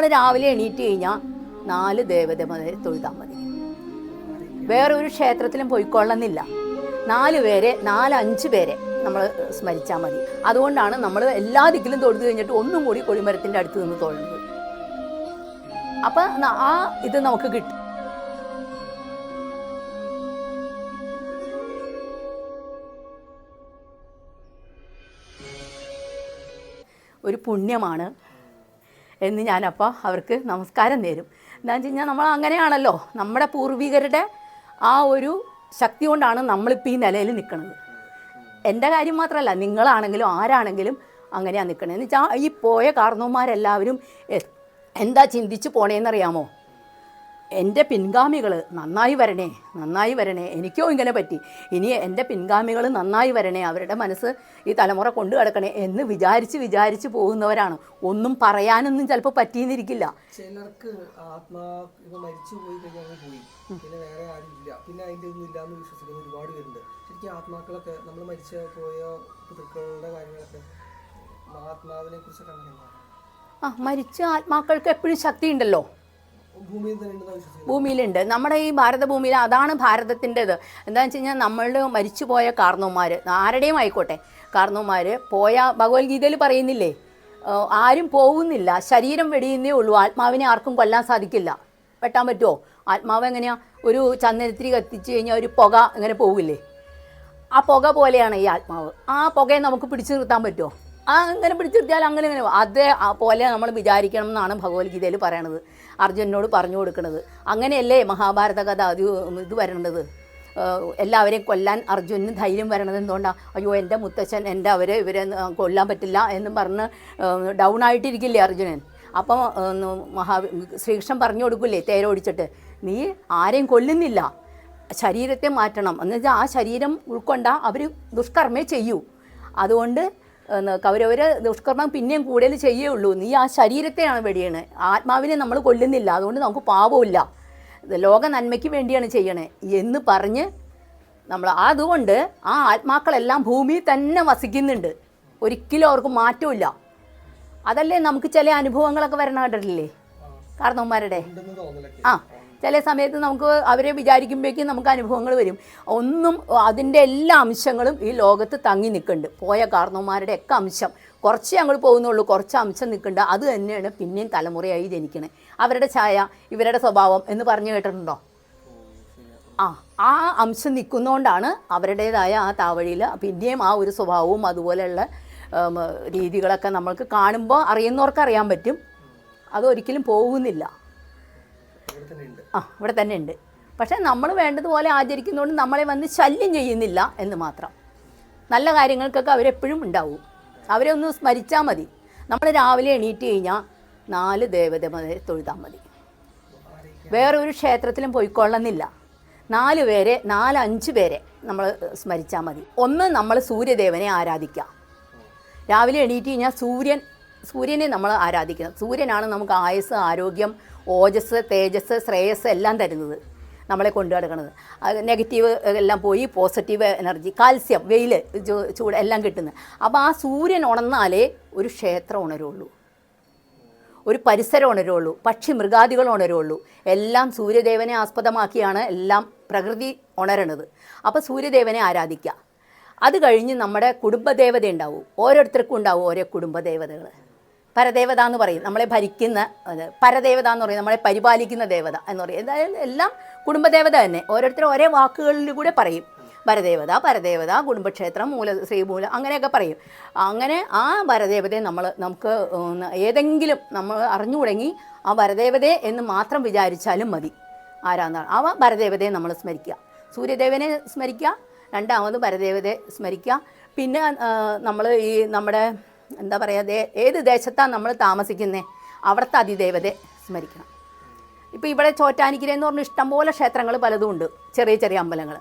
നമ്മൾ രാവിലെ എണീറ്റ് കഴിഞ്ഞാൽ നാല് ദേവതമാരെ തൊഴുതാൽ മതി. വേറെ ഒരു ക്ഷേത്രത്തിലും പോയിക്കൊള്ളുന്നില്ല നാല് പേരെ നാലഞ്ച് പേരെ നമ്മൾ സ്മരിച്ചാൽ മതി. അതുകൊണ്ടാണ് നമ്മൾ എല്ലാ ദിക്കിലും തൊഴുതു കഴിഞ്ഞിട്ട് ഒന്നും കൂടി കൊടിമരത്തിന്റെ അടുത്ത് നിന്ന് തൊഴുന്നത്. അപ്പം ആ ഇത് നമുക്ക് കിട്ടും. ഒരു പുണ്യമാണ് എന്ന് ഞാനപ്പോൾ അവർക്ക് നമസ്കാരം നേരും. എന്താണെന്ന് വെച്ച് കഴിഞ്ഞാൽ നമ്മൾ അങ്ങനെയാണല്ലോ. നമ്മുടെ പൂർവികരുടെ ആ ഒരു ശക്തി കൊണ്ടാണ് നമ്മളിപ്പോൾ ഈ നിലയിൽ നിൽക്കുന്നത് എന്റെ കാര്യം മാത്രമല്ല നിങ്ങളാണെങ്കിലും ആരാണെങ്കിലും അങ്ങനെയാണ് നിൽക്കണത് എന്ന് വെച്ചാൽ ഈ പോയ കാരണവന്മാരെല്ലാവരും എന്താ ചിന്തിച്ച് പോണേന്നറിയാമോ? എന്റെ പിൻഗാമികൾ നന്നായി വരണേ നന്നായി വരണേ. എനിക്കോ ഇങ്ങനെ പറ്റി. ഇനി എന്റെ പിൻഗാമികൾ നന്നായി വരണേ അവരുടെ മനസ്സ് ഈ തലമുറ കൊണ്ടു കിടക്കണേ എന്ന് വിചാരിച്ച് വിചാരിച്ച് പോകുന്നവരാണ്. ഒന്നും പറയാനൊന്നും ചിലപ്പോൾ പറ്റിയെന്നിരിക്കില്ല. ചിലർക്ക് ആത്മാ മരിച്ചു പോയി കഴിഞ്ഞാൽ പോയി. പിന്നെ വേറെ ആരും ഇല്ല. പിന്നെ അതിന്റെ ഒന്നും ഇല്ലാന്ന് വിശ്വസിക്കുന്ന ഒരുപാട് പേരുണ്ട്. ശരിക്കും ആത്മാക്കളൊക്കെ നമ്മൾ മരിച്ച പോയ പിതൃക്കളുടെ കാര്യങ്ങളൊക്കെ ആത്മാവിനെ കുറിച്ചൊക്കെ അങ്ങനെ എന്താണ്? ആ മരിച്ച ആത്മാക്കൾക്ക് എപ്പോഴും ശക്തി ഭൂമിയിലുണ്ട്. നമ്മുടെ ഈ ഭാരതഭൂമിയിൽ അതാണ് ഭാരതത്തിന്റെത്. എന്താണെന്ന് വെച്ച് കഴിഞ്ഞാൽ നമ്മൾ മരിച്ചുപോയ കാർന്നോന്മാർ ആരുടെയും ആയിക്കോട്ടെ കാർന്നോന്മാർ പോയ ഭഗവത്ഗീതയിൽ പറയുന്നില്ലേ ആരും പോകുന്നില്ല ശരീരം വെടിയുന്നേ ഉള്ളൂ. ആത്മാവിനെ ആർക്കും കൊല്ലാൻ സാധിക്കില്ല. വെട്ടാൻ പറ്റുമോ ആത്മാവ് എങ്ങനെയാണ് ഒരു ചന്ദനത്തിരി കത്തിച്ച് കഴിഞ്ഞാൽ ഒരു പുക ഇങ്ങനെ പോകില്ലേ ആ പുക പോലെയാണ് ഈ ആത്മാവ്. ആ പുകയെ നമുക്ക് പിടിച്ചു നിർത്താൻ പറ്റുമോ ആ അങ്ങനെ പിടിച്ചു നിർത്തിയാൽ അങ്ങനെ ഇങ്ങനെ. അതേ പോലെ നമ്മൾ വിചാരിക്കണം എന്നാണ് ഭഗവത്ഗീതയിൽ പറയണത്. അർജുനനോട് പറഞ്ഞു കൊടുക്കുന്നത് അങ്ങനെയല്ലേ മഹാഭാരത കഥ? അത് ഇത് വരേണ്ടത്. എല്ലാവരെയും കൊല്ലാൻ അർജുനന് ധൈര്യം വരണത് എന്തുകൊണ്ടാണ് അയ്യോ എന്റെ മുത്തച്ഛൻ എന്റെ അവരെ ഇവരെ കൊല്ലാൻ പറ്റില്ല എന്നും പറഞ്ഞ് ഡൗൺ ആയിട്ടിരിക്കില്ലേ അർജുനൻ? അപ്പം മഹാ ശ്രീകൃഷ്ണൻ പറഞ്ഞു കൊടുക്കില്ലേ തേരോടിച്ചിട്ട് നീ ആരെയും കൊല്ലുന്നില്ല. ശരീരത്തെ മാറ്റണം. എന്നുവെച്ചാൽ ആ ശരീരം ഉൾക്കൊണ്ട അവർ ദുഷ്കർമ്മേ ചെയ്യൂ. അതുകൊണ്ട് കൗരവര് ദുഷ്കർമ്മം പിന്നെയും കൂടുതൽ ചെയ്യുള്ളൂ നീ ആ ശരീരത്തെയാണ് വെടിയണേ. ആത്മാവിനെ നമ്മൾ കൊല്ലുന്നില്ല. അതുകൊണ്ട് നമുക്ക് പാപമില്ല ലോക നന്മയ്ക്ക് വേണ്ടിയാണ് ചെയ്യണേ. എന്ന് പറഞ്ഞ് നമ്മൾ അതുകൊണ്ട് ആ ആത്മാക്കളെല്ലാം ഭൂമിയിൽ തന്നെ വസിക്കുന്നുണ്ട്. ഒരിക്കലും അവർക്ക് മാറ്റമില്ല അതല്ലേ നമുക്ക് ചില അനുഭവങ്ങളൊക്കെ വരണ കണ്ടിട്ടില്ലേ? കാരണവന്മാരുടെ ആ. ചില സമയത്ത് നമുക്ക് അവരെ വിചാരിക്കുമ്പോഴേക്കും നമുക്ക് അനുഭവങ്ങൾ വരും. ഒന്നും അതിന്റെ എല്ലാ അംശങ്ങളും ഈ ലോകത്ത് തങ്ങി നിൽക്കുന്നുണ്ട് പോയ കാർന്നവന്മാരുടെ ഒക്കെ അംശം. കുറച്ച് ഞങ്ങൾ പോകുന്നുള്ളൂ. കുറച്ച് അംശം നിൽക്കേണ്ട. അത് തന്നെയാണ് പിന്നെയും തലമുറയായി ജനിക്കണേ. അവരുടെ ഛായ ഇവരുടെ സ്വഭാവം എന്ന് പറഞ്ഞു കേട്ടിട്ടുണ്ടോ? ആ ആ അംശം നിൽക്കുന്നതുകൊണ്ടാണ് അവരുടേതായ ആ താവഴിയിൽ പിന്നെയും ആ ഒരു സ്വഭാവവും അതുപോലെയുള്ള രീതികളൊക്കെ നമ്മൾക്ക് കാണുമ്പോൾ അറിയുന്നവർക്ക് അറിയാൻ പറ്റും. അതൊരിക്കലും പോകുന്നില്ല. ആ ഇവിടെ തന്നെ ഉണ്ട്. പക്ഷേ നമ്മൾ വേണ്ടതുപോലെ ആചരിക്കുന്നതുകൊണ്ട് നമ്മളെ വന്ന് ശല്യം ചെയ്യുന്നില്ല എന്ന് മാത്രം. നല്ല കാര്യങ്ങൾക്കൊക്കെ അവരെപ്പോഴും ഉണ്ടാവും. അവരെ ഒന്ന് സ്മരിച്ചാൽ മതി. നമ്മൾ രാവിലെ എണീറ്റ് കഴിഞ്ഞാൽ നാല് ദേവതമാരെ തൊഴുതാൽ മതി. വേറെ ഒരു ക്ഷേത്രത്തിലും പോയിക്കൊള്ളുന്നില്ല. നാല് പേരെ നാല് അഞ്ച് പേരെ നമ്മൾ സ്മരിച്ചാൽ മതി. ഒന്ന് നമ്മൾ സൂര്യദേവനെ ആരാധിക്കുക രാവിലെ എണീറ്റ് കഴിഞ്ഞാൽ സൂര്യൻ സൂര്യനെ നമ്മൾ ആരാധിക്കണം. സൂര്യനാണ് നമുക്ക് ആയുസ് ആരോഗ്യം ഓജസ് തേജസ് ശ്രേയസ് എല്ലാം തരുന്നത്. നമ്മളെ കൊണ്ടു നടക്കുന്നത്. നെഗറ്റീവ് എല്ലാം പോയി പോസിറ്റീവ് എനർജി കാൽസ്യം വെയിൽ ചൂട് എല്ലാം കിട്ടുന്നത്. അപ്പോൾ ആ സൂര്യൻ ഉണർന്നാലേ ഒരു ക്ഷേത്രം ഉണരുള്ളൂ. ഒരു പരിസരം ഉണരുള്ളൂ. പക്ഷി മൃഗാദികൾ ഉണരുള്ളൂ. എല്ലാം സൂര്യദേവനെ ആസ്പദമാക്കിയാണ് എല്ലാം പ്രകൃതി ഉണരണത്. അപ്പോൾ സൂര്യദേവനെ ആരാധിക്കുക അത് കഴിഞ്ഞ് നമ്മുടെ കുടുംബദേവത ഉണ്ടാവും ഓരോരുത്തർക്കും ഉണ്ടാവും ഓരോ കുടുംബദേവതകൾ പരദേവത എന്ന് പറയും. നമ്മളെ ഭരിക്കുന്ന പരദേവത എന്ന് പറയും. നമ്മളെ പരിപാലിക്കുന്ന ദേവത എന്ന് പറയും. എന്തായാലും എല്ലാം കുടുംബദേവത തന്നെ. ഓരോരുത്തരും ഒരേ വാക്കുകളിൽ കൂടെ പറയും. പരദേവത പരദേവത കുടുംബക്ഷേത്രം മൂല ശ്രീമൂല അങ്ങനെയൊക്കെ പറയും. അങ്ങനെ ആ വരദേവതയെ നമ്മൾ നമുക്ക് ഏതെങ്കിലും നമ്മൾ അറിഞ്ഞു തുടങ്ങി ആ വരദേവതയെ എന്ന് മാത്രം വിചാരിച്ചാലും മതി. ആരാന്നാണ്? ആ വരദേവതയെ നമ്മൾ സ്മരിക്കുക. സൂര്യദേവനെ സ്മരിക്കുക. രണ്ടാമത് വരദേവതയെ സ്മരിക്കുക. പിന്നെ നമ്മൾ ഈ നമ്മുടെ എന്താ പറയുക ഏത് ദേശത്താണ് നമ്മൾ താമസിക്കുന്നത് അവിടുത്തെ അതിദേവതയെ സ്മരിക്കണം. ഇപ്പോൾ ഇവിടെ ചോറ്റാനിക്കര എന്ന് പറഞ്ഞ ഇഷ്ടംപോലെ ക്ഷേത്രങ്ങൾ പലതും ഉണ്ട് ചെറിയ ചെറിയ അമ്പലങ്ങൾ.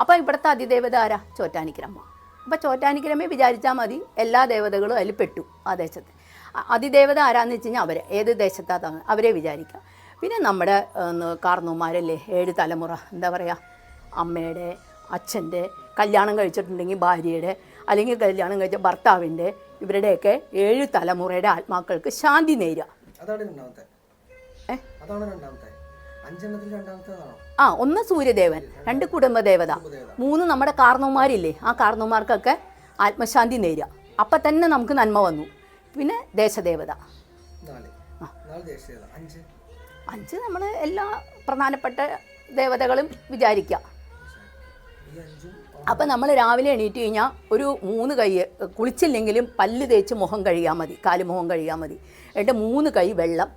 അപ്പോൾ ഇവിടുത്തെ അതിദേവത ആരാ? ചോറ്റാനിക്കരമ്മ അപ്പോൾ ചോറ്റാനിക്കരമ്മയെ വിചാരിച്ചാൽ മതി എല്ലാ ദേവതകളും അതിൽ പെട്ടു ആ ദേശത്ത്. അതിദേവത ആരാന്ന് വെച്ച് കഴിഞ്ഞാൽ അവരെ ഏത് ദേശത്താണ് അവരെ വിചാരിക്കുക പിന്നെ നമ്മുടെ ഒന്ന് ഏഴ് തലമുറ എന്താ പറയുക അമ്മയുടെ അച്ഛന്റെ കല്യാണം കഴിച്ചിട്ടുണ്ടെങ്കിൽ ഭാര്യയുടെ അല്ലെങ്കിൽ കല്യാണം കഴിച്ച ഭർത്താവിന്റെ ഇവരുടെയൊക്കെ ഏഴ് തലമുറയുടെ ആത്മാക്കൾക്ക് ശാന്തി നേരുക. ആ ഒന്ന് സൂര്യദേവൻ രണ്ട് കുടുംബദേവത. മൂന്ന് നമ്മുടെ കാർന്നവന്മാരില്ലേ ആ കാർന്നവന്മാർക്കൊക്കെ ആത്മശാന്തി നേരുക. അപ്പൊ തന്നെ നമുക്ക് നന്മ വന്നു. പിന്നെ ദേശദേവത. അഞ്ച്. നമ്മൾ എല്ലാ പ്രധാനപ്പെട്ട ദേവതകളും വിചാരിക്കുക. അപ്പം നമ്മൾ രാവിലെ എണീറ്റ് കഴിഞ്ഞാൽ ഒരു മൂന്ന് കൈ കുളിച്ചില്ലെങ്കിലും പല്ല് തേച്ച് മുഖം കഴുകിയാൽ മതി കാൽ മുഖം കഴുകിയാൽ മതി. എന്നിട്ട് മൂന്ന് കൈ വെള്ളം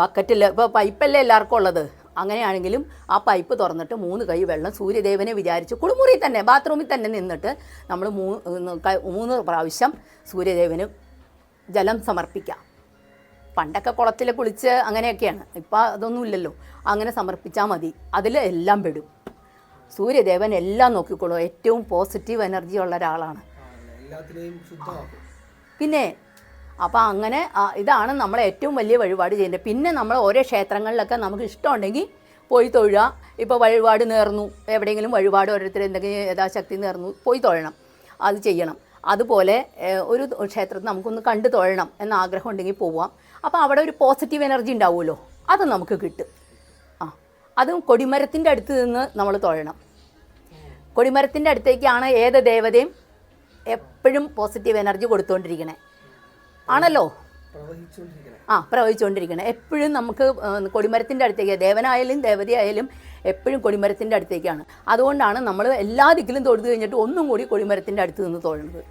ബക്കറ്റിൽ ഇപ്പോൾ പൈപ്പല്ലേ എല്ലാവർക്കും ഉള്ളത്? അങ്ങനെയാണെങ്കിലും ആ പൈപ്പ് തുറന്നിട്ട് മൂന്ന് കൈ വെള്ളം സൂര്യദേവനെ വിചാരിച്ച് കുളിമുറിയിൽ തന്നെ ബാത്റൂമിൽ തന്നെ നിന്നിട്ട് നമ്മൾ മൂന്ന് മൂന്ന് പ്രാവശ്യം സൂര്യദേവന് ജലം സമർപ്പിക്കാം. പണ്ടൊക്കെ കുളത്തിൽ കുളിച്ച് അങ്ങനെയൊക്കെയാണ് ഇപ്പം അതൊന്നുമില്ലല്ലോ. അങ്ങനെ സമർപ്പിച്ചാൽ മതി അതിൽ എല്ലാം പെടും. സൂര്യദേവൻ എല്ലാം നോക്കിക്കോളും. ഏറ്റവും പോസിറ്റീവ് എനർജി ഉള്ള ഒരാളാണ്. പിന്നെ അപ്പോൾ അങ്ങനെ ഇതാണ് നമ്മൾ ഏറ്റവും വലിയ വഴിപാട് ചെയ്യേണ്ടത്. പിന്നെ നമ്മൾ ഓരോ ക്ഷേത്രങ്ങളിലൊക്കെ നമുക്ക് ഇഷ്ടമുണ്ടെങ്കിൽ പോയി തൊഴുക. ഇപ്പോൾ വഴിപാട് നേർന്നു. എവിടെയെങ്കിലും വഴിപാട് ഓരോരുത്തർ എന്തെങ്കിലും യഥാശക്തി നേർന്നു പോയി തൊഴണം. അത് ചെയ്യണം. അതുപോലെ ഒരു ക്ഷേത്രത്തിൽ നമുക്കൊന്ന് കണ്ടു തൊഴണം എന്ന ആഗ്രഹം ഉണ്ടെങ്കിൽ പോവാം. അപ്പോൾ അവിടെ ഒരു പോസിറ്റീവ് എനർജി ഉണ്ടാവുമല്ലോ. അത് നമുക്ക് കിട്ടും. അതും കൊടിമരത്തിന്റെ അടുത്ത് നിന്ന് നമ്മൾ തൊഴണം. കൊടിമരത്തിന്റെ അടുത്തേക്കാണ് ഏത് ദേവതയും എപ്പോഴും പോസിറ്റീവ് എനർജി കൊടുത്തുകൊണ്ടിരിക്കണേ ആണല്ലോ? ആ പ്രവഹിച്ചുകൊണ്ടിരിക്കണം എപ്പോഴും നമുക്ക് കൊടിമരത്തിന്റെ അടുത്തേക്ക് ദേവനായാലും ദേവതയായാലും എപ്പോഴും കൊടിമരത്തിന്റെ അടുത്തേക്കാണ്. അതുകൊണ്ടാണ് നമ്മൾ എല്ലാ ദിക്കിലും തൊഴുത് കഴിഞ്ഞിട്ട് ഒന്നും കൂടി കൊടിമരത്തിന്റെ അടുത്ത് നിന്ന് തൊഴുന്നത്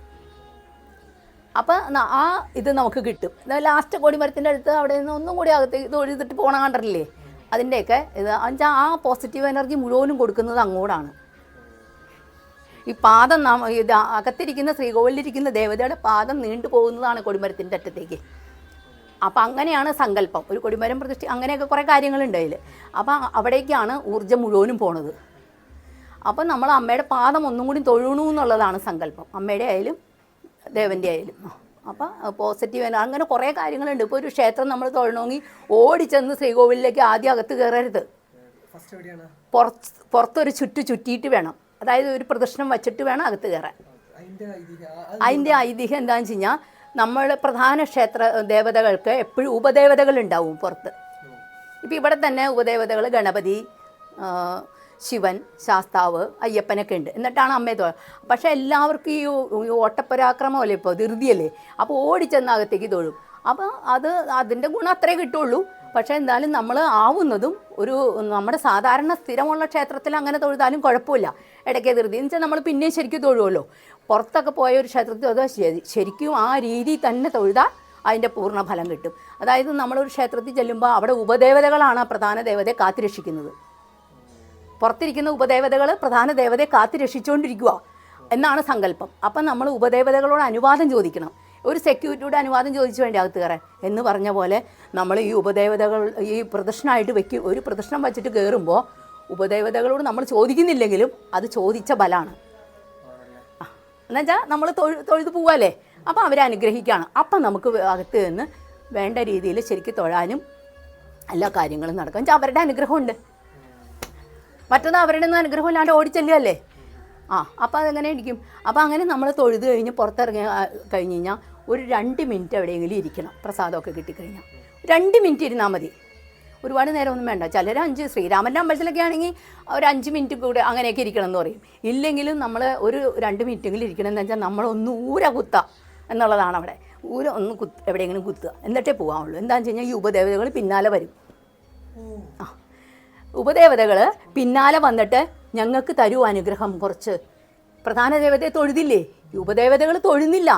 അപ്പം ആ ഇത് നമുക്ക് കിട്ടും. ലാസ്റ്റ് കൊടിമരത്തിന്റെ അടുത്ത് അവിടെ നിന്ന് ഒന്നും കൂടി അകത്തേക്ക് തൊഴുതിട്ട് പോകണ കണ്ടറില്ലേ അതിന്റെയൊക്കെ ഇത് എന്നുവെച്ചാൽ ആ പോസിറ്റീവ് എനർജി മുഴുവനും കൊടുക്കുന്നത് അങ്ങോട്ടാണ് ഈ പാദം നാം ഇത് അകത്തിരിക്കുന്ന ശ്രീകോവിലിരിക്കുന്ന ദേവതയുടെ പാദം നീണ്ടു പോകുന്നതാണ് കൊടിമരത്തിന്റെ അറ്റത്തേക്ക്. അപ്പം അങ്ങനെയാണ് സങ്കല്പം. ഒരു കൊടിമരം പ്രതിഷ്ഠി അങ്ങനെയൊക്കെ കുറേ കാര്യങ്ങളുണ്ട് അതിൽ അപ്പം അവിടേക്കാണ് ഊർജം മുഴുവനും പോണത്. അപ്പം നമ്മൾ അമ്മയുടെ പാദം ഒന്നും കൂടി തൊഴണു എന്നുള്ളതാണ് സങ്കല്പം. അമ്മയുടെ ആയാലും ദേവന്റെ ആയാലും. അപ്പം പോസിറ്റീവ് എനർജി അങ്ങനെ കുറേ കാര്യങ്ങളുണ്ട്. ഇപ്പോൾ ഒരു ക്ഷേത്രം നമ്മൾ തൊഴണമെങ്കിൽ ഓടിച്ചെന്ന് ശ്രീകോവിലേക്ക് ആദ്യം അകത്ത് കയറരുത് പുറത്ത് പുറത്തൊരു ചുറ്റു ചുറ്റിയിട്ട് വേണം. അതായത് ഒരു പ്രദർശനം വച്ചിട്ട് വേണം അകത്ത് കയറാൻ അതിന്റെ ഐതിഹ്യം എന്താണെന്ന് വെച്ച് കഴിഞ്ഞാൽ നമ്മൾ പ്രധാന ക്ഷേത്ര ദേവതകൾക്ക് എപ്പോഴും ഉപദേവതകൾ ഉണ്ടാവും പുറത്ത് ഇപ്പം ഇവിടെ തന്നെ ഉപദേവതകൾ ഗണപതി ശിവൻ ശാസ്താവ് അയ്യപ്പനൊക്കെ ഉണ്ട്. എന്നിട്ടാണ് അമ്മയെ തോ പക്ഷേ എല്ലാവർക്കും ഈ ഓട്ടപ്പരാക്രമമല്ലേ ഇപ്പോൾ ധൃതിയല്ലേ? അപ്പോൾ ഓടിച്ചെന്ന് അകത്തേക്ക് തൊഴും. അപ്പോൾ അത് അതിന്റെ ഗുണം അത്രേ കിട്ടുള്ളൂ. പക്ഷേ എന്തായാലും നമ്മൾ ആവുന്നതും ഒരു നമ്മുടെ സാധാരണ സ്ഥിരമുള്ള ക്ഷേത്രത്തിൽ അങ്ങനെ തൊഴുതാലും കുഴപ്പമില്ല. ഇടയ്ക്ക് ധൃതി. എന്ന് വെച്ചാൽ നമ്മൾ പിന്നെയും ശരിക്കും തൊഴുമല്ലോ പുറത്തൊക്കെ പോയ ഒരു ക്ഷേത്രത്തിൽ അത് ശരി- ശരിക്കും ആ രീതിയിൽ തന്നെ തൊഴുതാൽ അതിന്റെ പൂർണ ഫലം കിട്ടും. അതായത് നമ്മളൊരു ക്ഷേത്രത്തിൽ ചെല്ലുമ്പോൾ അവിടെ ഉപദേവതകളാണ് പ്രധാന ദേവതയെ കാത്തുരക്ഷിക്കുന്നത്. പുറത്തിരിക്കുന്ന ഉപദേവതകൾ പ്രധാന ദേവതയെ കാത്തി രക്ഷിച്ചുകൊണ്ടിരിക്കുക എന്നാണ് സങ്കല്പം. അപ്പം നമ്മൾ ഉപദേവതകളോട് അനുവാദം ചോദിക്കണം. ഒരു സെക്യൂരിറ്റിയുടെ അനുവാദം ചോദിച്ചു വേണ്ടി അകത്ത് കയറാൻ. എന്ന് പറഞ്ഞ പോലെ നമ്മൾ ഈ ഉപദേവതകൾ ഈ പ്രദർശനമായിട്ട് വെക്കും ഒരു പ്രദർശനം വെച്ചിട്ട് കയറുമ്പോൾ ഉപദേവതകളോട് നമ്മൾ ചോദിക്കുന്നില്ലെങ്കിലും അത് ചോദിച്ച ബലമാണ് എന്നുവെച്ചാൽ നമ്മൾ തൊഴു തൊഴുതു പോവാല്ലേ അപ്പം അവരെ അനുഗ്രഹിക്കുകയാണ്. അപ്പം നമുക്ക് അകത്ത് നിന്ന് വേണ്ട രീതിയിൽ ശരിക്കും തൊഴാനും എല്ലാ കാര്യങ്ങളും നടക്കും. എന്നുവെച്ചാൽ അവരുടെ അനുഗ്രഹമുണ്ട്. മറ്റത് അവരുടെ ഒന്നും അനുഗ്രഹം ഇല്ലാണ്ട് ഓടിച്ചെല്ലുകയല്ലേ? ആ അപ്പോൾ അതെങ്ങനെ ഇരിക്കും? അപ്പോൾ അങ്ങനെ നമ്മൾ തൊഴുത് കഴിഞ്ഞ് പുറത്തിറങ്ങി കഴിഞ്ഞ് കഴിഞ്ഞാൽ ഒരു രണ്ട് മിനിറ്റ് എവിടെയെങ്കിലും ഇരിക്കണം പ്രസാദമൊക്കെ കിട്ടിക്കഴിഞ്ഞാൽ രണ്ട് മിനിറ്റ് ഇരുന്നാൽ മതി. ഒരുപാട് നേരമൊന്നും വേണ്ട. ചിലർ അഞ്ച് ശ്രീരാമന്റെ അമ്പലത്തിലൊക്കെ ആണെങ്കിൽ ഒരു അഞ്ച് മിനിറ്റ് കൂടെ അങ്ങനെയൊക്കെ ഇരിക്കണം എന്ന് പറയും. ഇല്ലെങ്കിലും നമ്മൾ ഒരു രണ്ട് മിനിറ്റെങ്കിലും ഇരിക്കണം എന്ന് വെച്ചാൽ നമ്മളൊന്ന് ഊര കുത്ത എന്നുള്ളതാണ് അവിടെ. ഊര ഒന്ന് കുത്ത് എവിടെയെങ്കിലും കുത്തുക. എന്നിട്ടേ പോകാവുള്ളൂ എന്താണെന്ന് വെച്ച് കഴിഞ്ഞാൽ ഈ ഉപദേവതകൾ പിന്നാലെ വരും. ആ. ഉപദേവതകൾ പിന്നാലെ വന്നിട്ട് ഞങ്ങൾക്ക് തരൂ അനുഗ്രഹം കുറച്ച്. പ്രധാന ദേവതയെ തൊഴുതില്ലേ? ഉപദേവതകൾ തൊഴുന്നില്ല.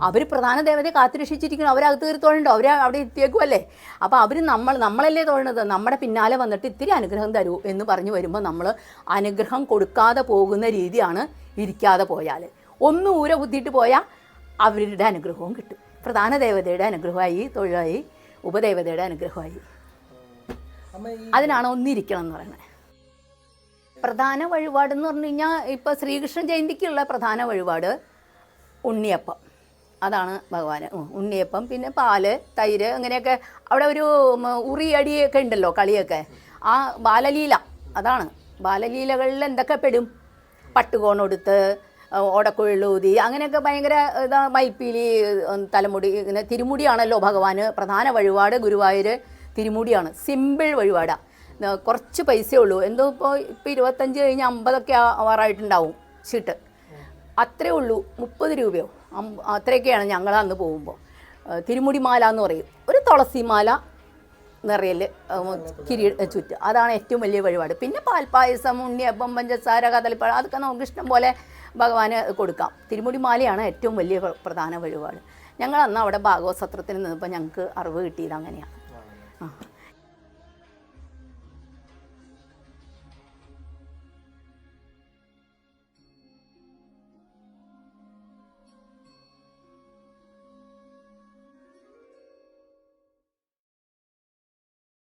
അവർ പ്രധാന ദേവതയെ കാത്തുരക്ഷിച്ചിരിക്കണം അവരകത്ത് കയറി തൊഴണ്ടോ അവർ അവിടെ എത്തിയേക്കുമല്ലേ അപ്പോൾ അവർ നമ്മൾ നമ്മളല്ലേ തൊഴുന്നത്? നമ്മുടെ പിന്നാലെ വന്നിട്ട് ഇത്തിരി അനുഗ്രഹം തരൂ എന്ന് പറഞ്ഞു വരുമ്പോൾ നമ്മൾ അനുഗ്രഹം കൊടുക്കാതെ പോകുന്ന രീതിയാണ് ഇരിക്കാതെ പോയാൽ ഒന്ന് ഊര ബുദ്ധിയിട്ട് പോയാൽ അവരുടെ അനുഗ്രഹവും കിട്ടും. പ്രധാന ദേവതയുടെ അനുഗ്രഹമായി തൊഴിലായി ഉപദേവതയുടെ അനുഗ്രഹമായി. അതിനാണ് ഒന്നിരിക്കണം എന്ന് പറയുന്നത്. പ്രധാന വഴിപാട് എന്ന് പറഞ്ഞു കഴിഞ്ഞാൽ ഇപ്പോൾ ശ്രീകൃഷ്ണ ജയന്തിക്കുള്ള പ്രധാന വഴിപാട് ഉണ്ണിയപ്പം. അതാണ് ഭഗവാൻ ഉണ്ണിയപ്പം പിന്നെ പാൽ തൈര് അങ്ങനെയൊക്കെ അവിടെ ഒരു ഉറിയടിയൊക്കെ ഉണ്ടല്ലോ കളിയൊക്കെ. ആ ബാലലീല അതാണ്. ബാലലീലകളിൽ എന്തൊക്കെ പെടും? പട്ടുകോണൊടുത്ത് ഓടക്കുഴലൂതി അങ്ങനെയൊക്കെ ഭയങ്കര ഇതാ മൈപ്പീലി തലമുടി ഇങ്ങനെ തിരുമുടിയാണല്ലോ ഭഗവാന്. പ്രധാന വഴിപാട് ഗുരുവായൂർ തിരുമുടിയാണ്. സിമ്പിൾ വഴിപാടാണ് കുറച്ച് പൈസയേ ഉള്ളൂ. എന്തോ ഇപ്പോൾ ഇപ്പോൾ ഇരുപത്തഞ്ച് കഴിഞ്ഞ് അമ്പതൊക്കെ ആവാറായിട്ടുണ്ടാവും ചീട്ട്. അത്രേ ഉള്ളൂ. മുപ്പത് രൂപയോ? അത്രയൊക്കെയാണ് ഞങ്ങൾ അന്ന് പോകുമ്പോൾ തിരുമുടി മാല എന്ന് പറയും. ഒരു തുളസി മാല നിറയൽ കിരീ ചുറ്റ്. അതാണ് ഏറ്റവും വലിയ വഴിപാട്. പിന്നെ പാൽപ്പായസം ഉണ്ണിയപ്പം പഞ്ചസാര കദളിപ്പഴം അതൊക്കെ നമുക്ക് ഇഷ്ടം പോലെ ഭഗവാന് കൊടുക്കാം. തിരുമുടി മാലയാണ് ഏറ്റവും വലിയ പ്രധാന വഴിപാട്. ഞങ്ങൾ അന്ന് അവിടെ ഭാഗവത് സത്രത്തിന് നിന്നപ്പോൾ ഞങ്ങൾക്ക് അറിവ് കിട്ടിയത് അങ്ങനെയാണ്. ആണല്ലേ ആ